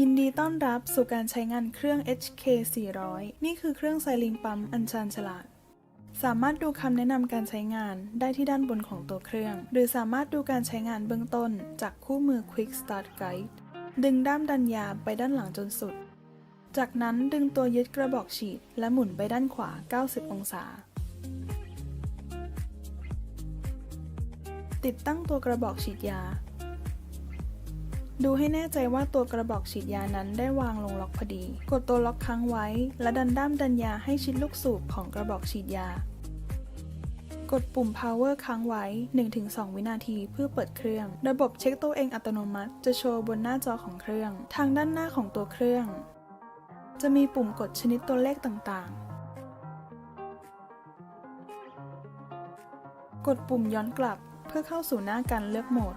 ยินดีต้อนรับสู่การใช้งานเครื่อง HK 400 นี่คือเครื่องไซลิงปั๊มอันชาญฉลาด สามารถดูคำแนะนำการใช้งานได้ที่ด้านบนของตัวเครื่อง หรือสามารถดูการใช้งานเบื้องต้นจากคู่มือ Quick Start Guide ดึงด้ามดันยาไปด้านหลังจนสุด จากนั้นดึงตัวยึดกระบอกฉีด และหมุนไปด้านขวา 90 องศา ติดตั้งตัวกระบอกฉีดยา ดูให้แน่ใจว่าตัวกระบอกฉีดยานั้นได้วางลงล็อกพอดี กดตัวล็อกค้างไว้ และดันด้ามดันยาให้ชิดลูกสูบของกระบอกฉีดยา กดปุ่ม power ค้างไว้ 1-2 วินาทีเพื่อเปิดเครื่อง ระบบเช็คตัวเองอัตโนมัติ จะโชว์บนหน้าจอของเครื่อง ทางด้านหน้าของตัวเครื่อง จะมีปุ่มกดชนิดตัวเลขต่างๆ กดปุ่มย้อนกลับเพื่อเข้าสู่หน้าการเลือกโหมด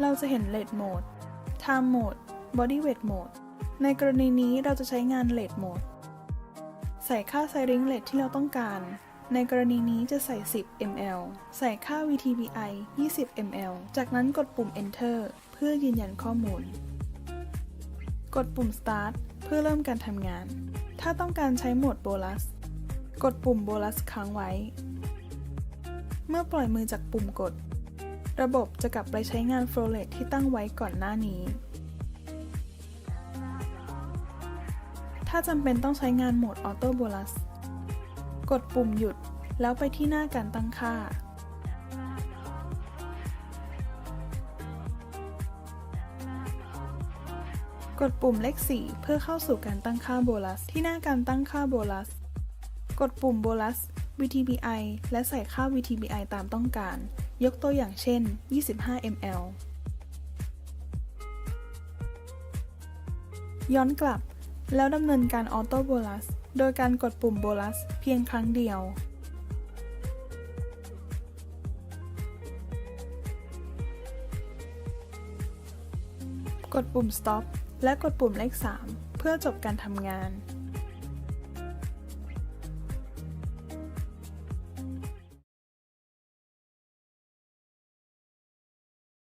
เราจะเห็น Late Mode Time Mode Body Weight Mode ในกรณีนี้เราจะใช้งาน Late Mode ใส่ค่าไซริงเลทที่เราต้องการ ในกรณีนี้จะใส่ 10 ml ใส่ค่า VTBI 20 ml จากนั้นกดปุ่ม Enter เพื่อยืนยันข้อมูล กดปุ่ม Start เพื่อเริ่มการทำงาน ถ้าต้องการใช้โหมดโบลัส กดปุ่มโบลัสค้างไว้ เมื่อปล่อยมือจากปุ่มกด ระบบจะกลับไปใช้งานโฟลเลตที่ตั้งไว้ก่อนหน้านี้ ถ้าจำเป็นต้องใช้งานโหมดออโต้โบลัสกดปุ่มหยุดแล้วไปที่หน้าการตั้งค่า กดปุ่มเลข 4 เพื่อเข้าสู่การตั้งค่าโบลัส ที่หน้าการตั้งค่าโบลัส กดปุ่มโบลัส VTBI และใส่ค่า VTBI ตามต้องการ ยกตัวอย่างเช่น 25 ml ย้อนกลับ แล้วดำเนินการออโต้โบลัส โดยการกดปุ่มโบลัสเพียงครั้งเดียว กดปุ่ม stop และกดปุ่มเลข 3 เพื่อจบการทำงาน